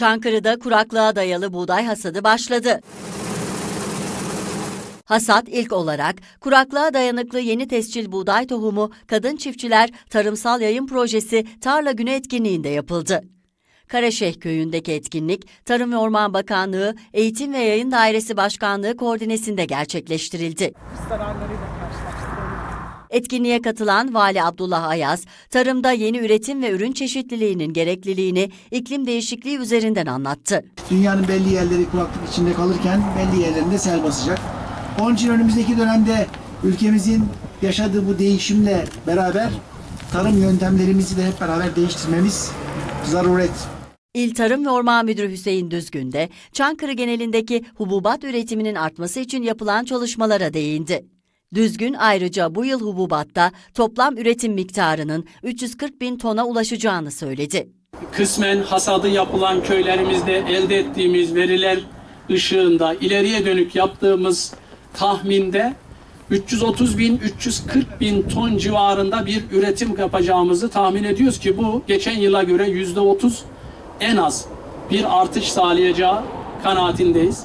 Çankırı'da kuraklığa dayalı buğday hasadı başladı. Hasat ilk olarak kuraklığa dayanıklı yeni tescil buğday tohumu Kadın Çiftçiler Tarımsal Yayın Projesi Tarla Günü etkinliğinde yapıldı. Karaşeh köyündeki etkinlik Tarım ve Orman Bakanlığı Eğitim ve Yayın Dairesi Başkanlığı koordinesinde gerçekleştirildi. karşılaştırılıyor. Etkinliğe katılan Vali Abdullah Ayaz, tarımda yeni üretim ve ürün çeşitliliğinin gerekliliğini iklim değişikliği üzerinden anlattı. Dünyanın belli yerleri kuraklık içinde kalırken belli yerlerinde sel basacak. Onun için önümüzdeki dönemde ülkemizin yaşadığı bu değişimle beraber tarım yöntemlerimizi de hep beraber değiştirmemiz zaruret. İl Tarım ve Orman Müdürü Hüseyin Düzgün de Çankırı genelindeki hububat üretiminin artması için yapılan çalışmalara değindi. Düzgün ayrıca bu yıl hububatta toplam üretim miktarının 340 bin tona ulaşacağını söyledi. kısmen hasadı yapılan köylerimizde elde ettiğimiz veriler ışığında ileriye dönük yaptığımız tahminde 330 bin 340 bin ton civarında bir üretim yapacağımızı tahmin ediyoruz ki bu geçen yıla göre yüzde 30 en az bir artış sağlayacağı kanaatindeyiz.